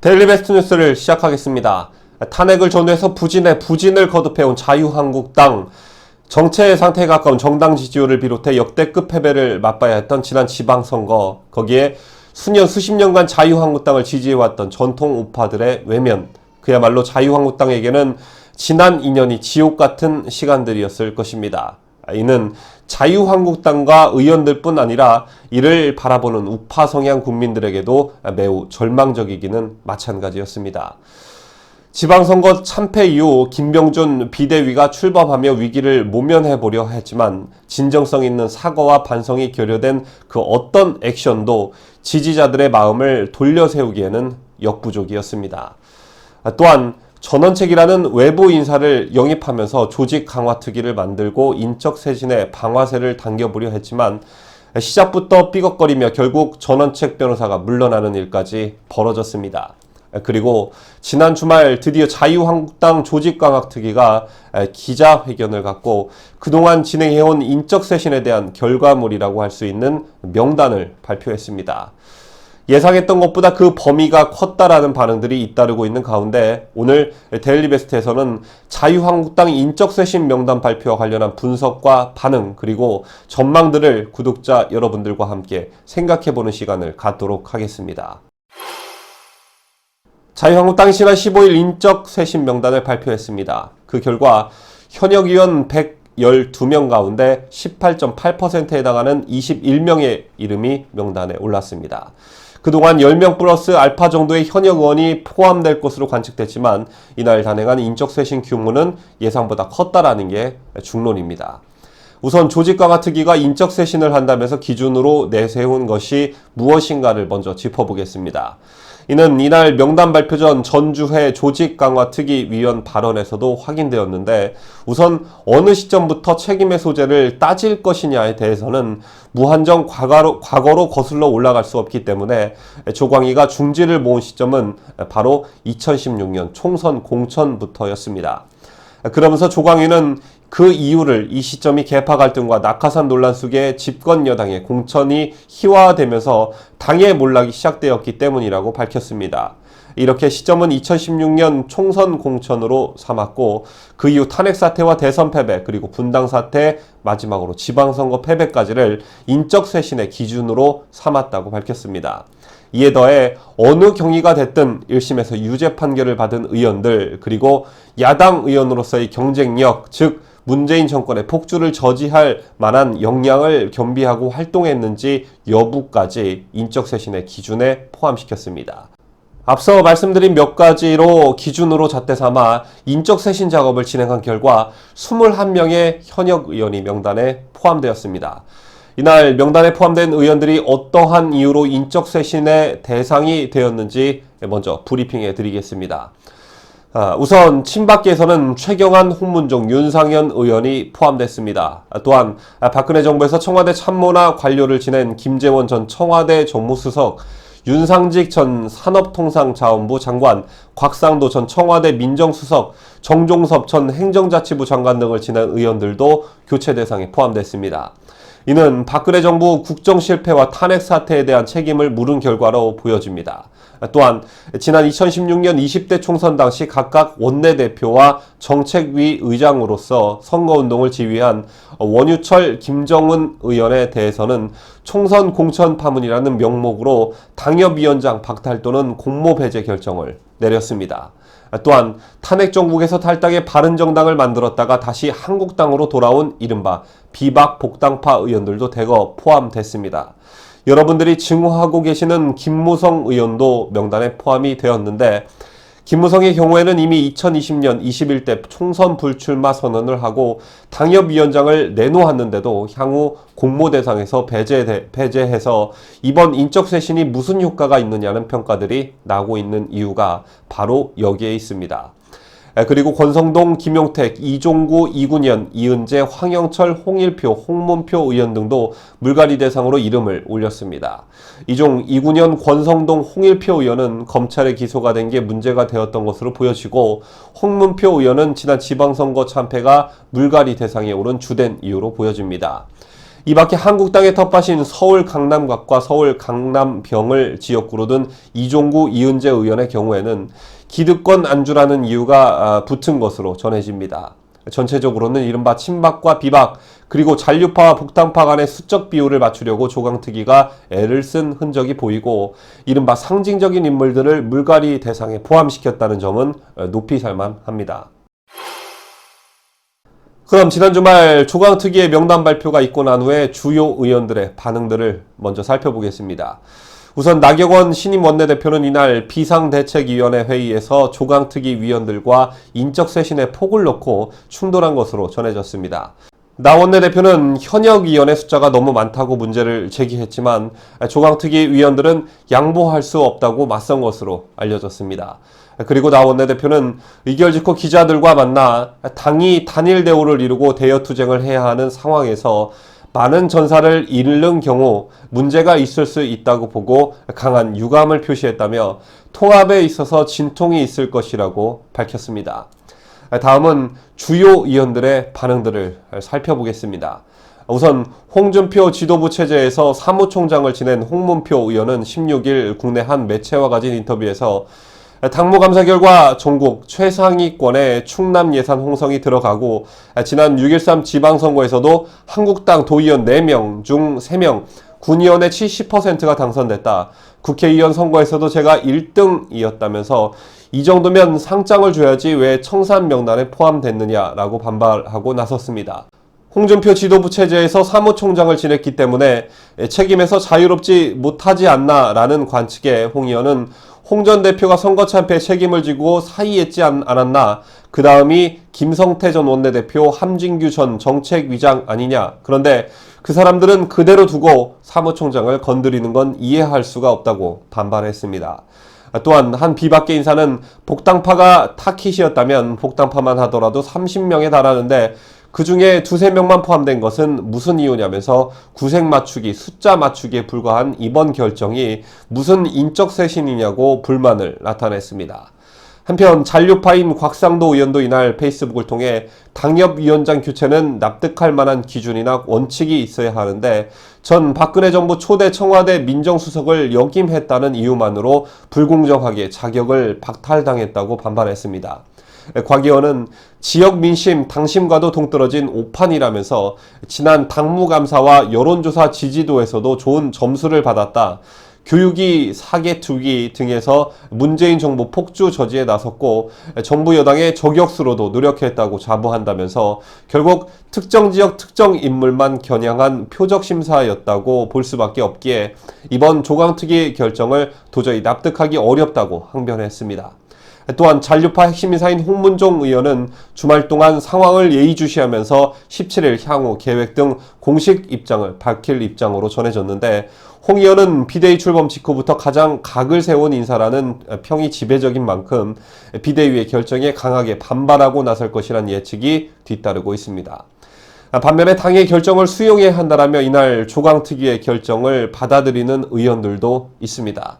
데일리 베스트 뉴스를 시작하겠습니다. 탄핵을 전후해서 부진에 부진을 거듭해온 자유한국당 정체 상태에 가까운 정당 지지율을 비롯해 역대급 패배를 맛봐야 했던 지난 지방선거 거기에 수년 수십 년간 자유한국당을 지지해왔던 전통 우파들의 외면 그야말로 자유한국당에게는 지난 2년이 지옥 같은 시간들이었을 것입니다. 이는 자유한국당과 의원들뿐 아니라 이를 바라보는 우파 성향 국민들에게도 매우 절망적이기는 마찬가지였습니다. 지방선거 참패 이후 김병준 비대위가 출범하며 위기를 모면해 보려 했지만 진정성 있는 사과와 반성이 결여된 그 어떤 액션도 지지자들의 마음을 돌려 세우기에는 역부족이었습니다. 또한 전원책이라는 외부 인사를 영입하면서 조직 강화 특위를 만들고 인적 쇄신의 방화세를 당겨보려 했지만 시작부터 삐걱거리며 결국 전원책 변호사가 물러나는 일까지 벌어졌습니다. 그리고 지난 주말 드디어 자유한국당 조직강화특위가 기자회견을 갖고 그동안 진행해온 인적 쇄신에 대한 결과물이라고 할 수 있는 명단을 발표했습니다. 예상했던 것보다 그 범위가 컸다라는 반응들이 잇따르고 있는 가운데 오늘 데일리베스트에서는 자유한국당 인적쇄신 명단 발표와 관련한 분석과 반응 그리고 전망들을 구독자 여러분들과 함께 생각해보는 시간을 갖도록 하겠습니다. 자유한국당이 지난 15일 인적쇄신 명단을 발표했습니다. 그 결과 현역 의원 112명 가운데 18.8%에 해당하는 21명의 이름이 명단에 올랐습니다. 그동안 10명 플러스 알파 정도의 현역 의원이 포함될 것으로 관측됐지만 이날 단행한 인적 쇄신 규모는 예상보다 컸다라는 게 중론입니다. 우선 조직강화 특위가 인적 쇄신을 한다면서 기준으로 내세운 것이 무엇인가를 먼저 짚어보겠습니다. 이는 이날 명단 발표 전 전주회 조직 강화 특위 위원 발언에서도 확인되었는데 우선 어느 시점부터 책임의 소재를 따질 것이냐에 대해서는 무한정 과거로, 과거로 거슬러 올라갈 수 없기 때문에 조광희가 중지를 모은 시점은 바로 2016년 총선 공천부터였습니다. 그러면서 조광희는 그 이유를 이 시점이 개파 갈등과 낙하산 논란 속에 집권 여당의 공천이 희화되면서 당의 몰락이 시작되었기 때문이라고 밝혔습니다. 이렇게 시점은 2016년 총선 공천으로 삼았고 그 이후 탄핵 사태와 대선 패배 그리고 분당 사태 마지막으로 지방선거 패배까지를 인적 쇄신의 기준으로 삼았다고 밝혔습니다. 이에 더해 어느 경위가 됐든 1심에서 유죄 판결을 받은 의원들 그리고 야당 의원으로서의 경쟁력 즉 문재인 정권의 폭주를 저지할 만한 역량을 겸비하고 활동했는지 여부까지 인적 쇄신의 기준에 포함시켰습니다. 앞서 말씀드린 몇 가지로 기준으로 잣대 삼아 인적 쇄신 작업을 진행한 결과 21명의 현역 의원이 명단에 포함되었습니다. 이날 명단에 포함된 의원들이 어떠한 이유로 인적 쇄신의 대상이 되었는지 먼저 브리핑해 드리겠습니다. 아, 우선 친박계에서는 최경환, 홍문종, 윤상현 의원이 포함됐습니다. 아, 또한 박근혜 정부에서 청와대 참모나 관료를 지낸 김재원 전 청와대 정무수석, 윤상직 전 산업통상자원부 장관, 곽상도 전 청와대 민정수석, 정종섭 전 행정자치부 장관 등을 지낸 의원들도 교체 대상에 포함됐습니다. 이는 박근혜 정부 국정 실패와 탄핵 사태에 대한 책임을 물은 결과로 보여집니다. 또한 지난 2016년 20대 총선 당시 각각 원내대표와 정책위 의장으로서 선거운동을 지휘한 원유철, 김정은 의원에 대해서는 총선 공천 파문이라는 명목으로 당협위원장 박탈 또는 공모 배제 결정을 내렸습니다. 또한 탄핵 정국에서 탈당해 바른 정당을 만들었다가 다시 한국당으로 돌아온 이른바 비박 복당파 의원들도 대거 포함됐습니다. 여러분들이 증오하고 계시는 김무성 의원도 명단에 포함이 되었는데 김무성의 경우에는 이미 2020년 21대 총선 불출마 선언을 하고 당협위원장을 내놓았는데도 향후 공모 대상에서 배제, 배제해서 이번 인적 쇄신이 무슨 효과가 있느냐는 평가들이 나오고 있는 이유가 바로 여기에 있습니다. 그리고 권성동, 김용택, 이종구, 이군현, 이은재, 황영철, 홍일표, 홍문표 의원 등도 물갈이 대상으로 이름을 올렸습니다. 이종 이군현, 권성동, 홍일표 의원은 검찰에 기소가 된 게 문제가 되었던 것으로 보여지고 홍문표 의원은 지난 지방선거 참패가 물갈이 대상에 오른 주된 이유로 보여집니다. 이 밖에 한국당의 텃밭인 서울 강남갑과 서울 강남병을 지역구로 둔 이종구 이은재 의원의 경우에는 기득권 안주라는 이유가 아, 붙은 것으로 전해집니다. 전체적으로는 이른바 친박과 비박 그리고 잔류파와 북당파 간의 수적 비율을 맞추려고 조강특위가 애를 쓴 흔적이 보이고 이른바 상징적인 인물들을 물갈이 대상에 포함시켰다는 점은 어, 높이 살만합니다. 그럼 지난 주말 조강특위의 명단 발표가 있고 난 후에 주요 의원들의 반응들을 먼저 살펴보겠습니다. 우선 나경원 신임 원내대표는 이날 비상대책위원회 회의에서 조강특위 위원들과 인적 쇄신에 폭을 넣고 충돌한 것으로 전해졌습니다. 나 원내대표는 현역 위원의 숫자가 너무 많다고 문제를 제기했지만 조강특위 위원들은 양보할 수 없다고 맞선 것으로 알려졌습니다. 그리고 나 원내대표는 의결 직후 기자들과 만나 당이 단일 대우를 이루고 대여 투쟁을 해야 하는 상황에서 많은 전사를 잃는 경우 문제가 있을 수 있다고 보고 강한 유감을 표시했다며 통합에 있어서 진통이 있을 것이라고 밝혔습니다. 다음은 주요 의원들의 반응들을 살펴보겠습니다. 우선 홍준표 지도부 체제에서 사무총장을 지낸 홍문표 의원은 16일 국내 한 매체와 가진 인터뷰에서 당무 감사 결과 전국 최상위권의 충남 예산 홍성이 들어가고 지난 6.13 지방선거에서도 한국당 도의원 4명 중 3명 군의원의 70%가 당선됐다. 국회의원 선거에서도 제가 1등이었다면서 이 정도면 상장을 줘야지 왜 청산 명단에 포함됐느냐라고 반발하고 나섰습니다. 홍준표 지도부 체제에서 사무총장을 지냈기 때문에 책임에서 자유롭지 못하지 않나라는 관측에 홍 의원은 홍 전 대표가 선거 참패에 책임을 지고 사의했지 않, 않았나 그 다음이 김성태 전 원내대표 함진규 전 정책위장 아니냐 그런데 그 사람들은 그대로 두고 사무총장을 건드리는 건 이해할 수가 없다고 반발했습니다. 또한 한 비박계 인사는 복당파가 타깃이었다면 복당파만 하더라도 30명에 달하는데 그 중에 두세 명만 포함된 것은 무슨 이유냐면서 구색 맞추기, 숫자 맞추기에 불과한 이번 결정이 무슨 인적 쇄신이냐고 불만을 나타냈습니다. 한편 잔류파인 곽상도 의원도 이날 페이스북을 통해 당협위원장 교체는 납득할 만한 기준이나 원칙이 있어야 하는데 전 박근혜 정부 초대 청와대 민정수석을 역임했다는 이유만으로 불공정하게 자격을 박탈당했다고 반발했습니다. 곽 의원은 지역 민심, 당심과도 동떨어진 오판이라면서 지난 당무감사와 여론조사 지지도에서도 좋은 점수를 받았다. 교육이 사개투기 등에서 문재인 정부 폭주 저지에 나섰고 정부 여당의 저격수로도 노력했다고 자부한다면서 결국 특정 지역 특정 인물만 겨냥한 표적 심사였다고 볼 수밖에 없기에 이번 조강특위 결정을 도저히 납득하기 어렵다고 항변했습니다. 또한 잔류파 핵심 인사인 홍문종 의원은 주말 동안 상황을 예의주시하면서 17일 향후 계획 등 공식 입장을 밝힐 입장으로 전해졌는데 홍 의원은 비대위 출범 직후부터 가장 각을 세운 인사라는 평이 지배적인 만큼 비대위의 결정에 강하게 반발하고 나설 것이란 예측이 뒤따르고 있습니다. 반면에 당의 결정을 수용해야 한다라며 이날 조강특위의 결정을 받아들이는 의원들도 있습니다.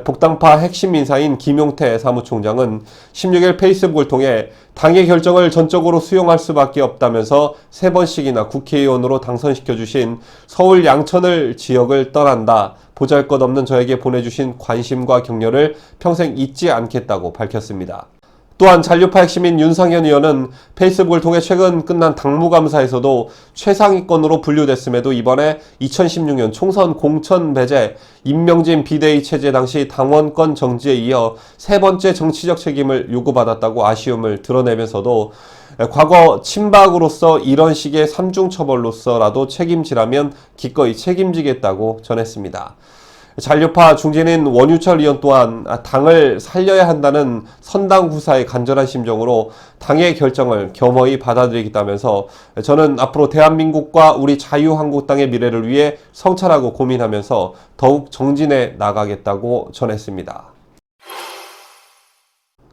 복당파 핵심 인사인 김용태 사무총장은 16일 페이스북을 통해 당의 결정을 전적으로 수용할 수밖에 없다면서 세 번씩이나 국회의원으로 당선시켜 주신 서울 양천을 지역을 떠난다. 보잘 것 없는 저에게 보내주신 관심과 격려를 평생 잊지 않겠다고 밝혔습니다. 또한 잔류파 핵심인 윤상현 의원은 페이스북을 통해 최근 끝난 당무감사에서도 최상위권으로 분류됐음에도 이번에 2016년 총선 공천 배제, 임명진 비대위 체제 당시 당원권 정지에 이어 세 번째 정치적 책임을 요구받았다고 아쉬움을 드러내면서도 과거 친박으로서 이런 식의 삼중 처벌로서라도 책임지라면 기꺼이 책임지겠다고 전했습니다. 잔류파 중진인 원유철 의원 또한 당을 살려야 한다는 선당 후사의 간절한 심정으로 당의 결정을 겸허히 받아들이겠다면서 저는 앞으로 대한민국과 우리 자유한국당의 미래를 위해 성찰하고 고민하면서 더욱 정진해 나가겠다고 전했습니다.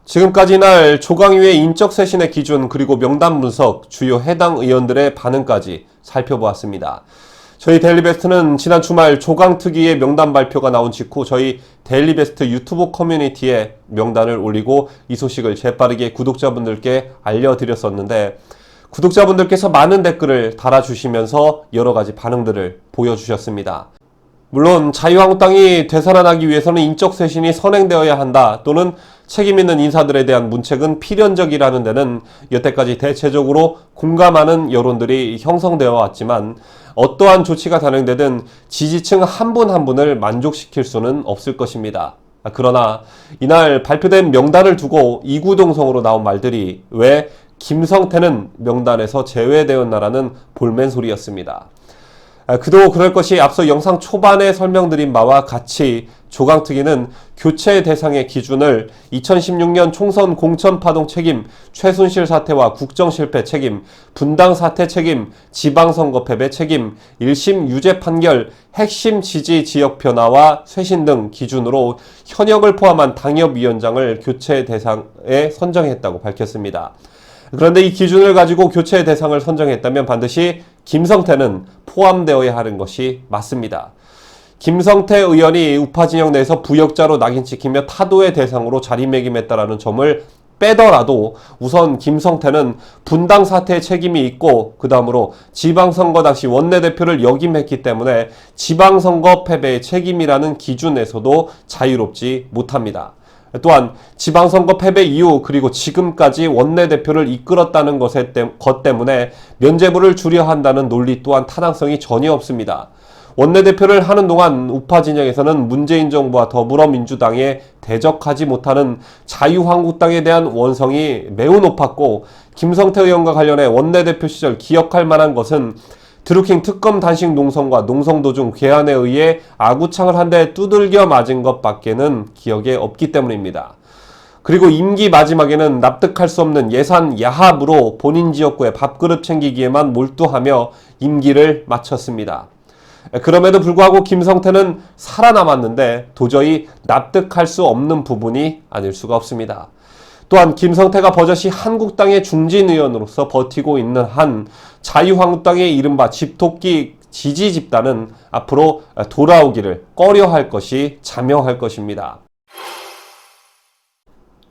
지금까지 날 조강위의 인적 쇄신의 기준 그리고 명단 분석 주요 해당 의원들의 반응까지 살펴보았습니다. 저희 데일리베스트는 지난 주말 조강특위의 명단 발표가 나온 직후 저희 데일리베스트 유튜브 커뮤니티에 명단을 올리고 이 소식을 재빠르게 구독자분들께 알려드렸었는데 구독자분들께서 많은 댓글을 달아주시면서 여러 가지 반응들을 보여주셨습니다. 물론 자유한국당이 되살아나기 위해서는 인적 쇄신이 선행되어야 한다 또는 책임 있는 인사들에 대한 문책은 필연적이라는 데는 여태까지 대체적으로 공감하는 여론들이 형성되어 왔지만 어떠한 조치가 단행되든 지지층 한분한 분을 만족시킬 수는 없을 것입니다. 그러나 이날 발표된 명단을 두고 이구동성으로 나온 말들이 왜 김성태는 명단에서 제외되었나라는 볼멘 소리였습니다. 아, 그도 그럴 것이 앞서 영상 초반에 설명드린 바와 같이 조강특위는 교체 대상의 기준을 2016년 총선 공천파동 책임, 최순실 사태와 국정실패 책임, 분당 사태 책임, 지방선거 패배 책임, 1심 유죄 판결, 핵심 지지 지역 변화와 쇄신 등 기준으로 현역을 포함한 당협위원장을 교체 대상에 선정했다고 밝혔습니다. 그런데 이 기준을 가지고 교체 대상을 선정했다면 반드시 김성태는 포함되어야 하는 것이 맞습니다. 김성태 의원이 우파 진영 내에서 부역자로 낙인 찍히며 타도의 대상으로 자리매김했다라는 점을 빼더라도 우선 김성태는 분당 사태의 책임이 있고 그 다음으로 지방선거 당시 원내대표를 역임했기 때문에 지방선거 패배의 책임이라는 기준에서도 자유롭지 못합니다. 또한 지방선거 패배 이후 그리고 지금까지 원내대표를 이끌었다는 것 때문에 면죄부를 줄여 한다는 논리 또한 타당성이 전혀 없습니다. 원내대표를 하는 동안 우파 진영에서는 문재인 정부와 더불어민주당에 대적하지 못하는 자유한국당에 대한 원성이 매우 높았고 김성태 의원과 관련해 원내대표 시절 기억할 만한 것은 드루킹 특검 단식 농성과 농성 도중 괴한에 의해 아구창을 한 대 두들겨 맞은 것밖에는 기억에 없기 때문입니다. 그리고 임기 마지막에는 납득할 수 없는 예산 야합으로 본인 지역구에 밥그릇 챙기기에만 몰두하며 임기를 마쳤습니다. 그럼에도 불구하고 김성태는 살아남았는데 도저히 납득할 수 없는 부분이 아닐 수가 없습니다. 또한 김성태가 버젓이 한국당의 중진 의원으로서 버티고 있는 한 자유한국당의 이른바 집토끼 지지 집단은 앞으로 돌아오기를 꺼려할 것이 자명할 것입니다.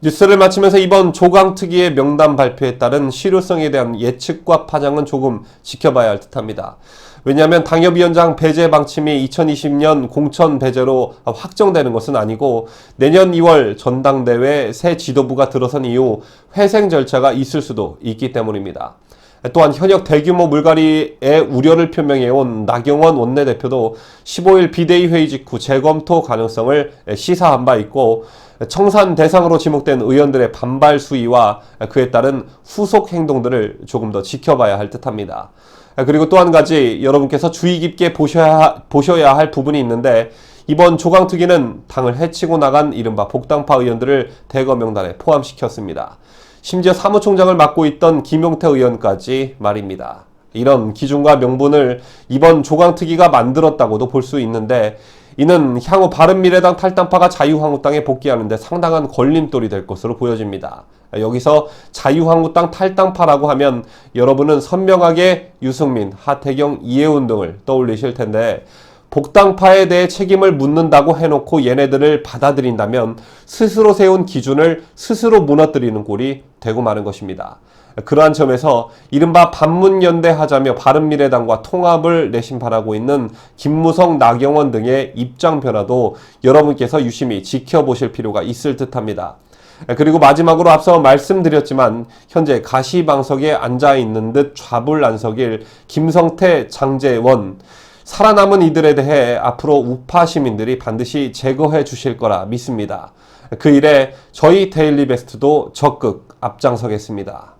뉴스를 마치면서 이번 조강특위의 명단 발표에 따른 실효성에 대한 예측과 파장은 조금 지켜봐야 할 듯합니다. 왜냐하면 당협위원장 배제 방침이 2020년 공천 배제로 확정되는 것은 아니고 내년 2월 전당대회 새 지도부가 들어선 이후 회생 절차가 있을 수도 있기 때문입니다. 또한 현역 대규모 물갈이에 우려를 표명해온 나경원 원내대표도 15일 비대위 회의 직후 재검토 가능성을 시사한 바 있고 청산 대상으로 지목된 의원들의 반발 수위와 그에 따른 후속 행동들을 조금 더 지켜봐야 할 듯합니다. 그리고 또 한 가지 여러분께서 주의 깊게 보셔야, 보셔야 할 부분이 있는데 이번 조강특위는 당을 해치고 나간 이른바 복당파 의원들을 대거 명단에 포함시켰습니다. 심지어 사무총장을 맡고 있던 김용태 의원까지 말입니다. 이런 기준과 명분을 이번 조강특위가 만들었다고도 볼 수 있는데 이는 향후 바른미래당 탈당파가 자유한국당에 복귀하는데 상당한 걸림돌이 될 것으로 보여집니다. 여기서 자유한국당 탈당파라고 하면 여러분은 선명하게 유승민, 하태경, 이해운 등을 떠올리실 텐데 복당파에 대해 책임을 묻는다고 해놓고 얘네들을 받아들인다면 스스로 세운 기준을 스스로 무너뜨리는 꼴이 되고 마는 것입니다. 그러한 점에서 이른바 반문연대 하자며 바른미래당과 통합을 내심 바라고 있는 김무성, 나경원 등의 입장 변화도 여러분께서 유심히 지켜보실 필요가 있을 듯합니다. 그리고 마지막으로 앞서 말씀드렸지만 현재 가시방석에 앉아 있는 듯 좌불안석일 김성태, 장재원 살아남은 이들에 대해 앞으로 우파 시민들이 반드시 제거해 주실 거라 믿습니다. 그 일에 저희 데일리 베스트도 적극 앞장서겠습니다.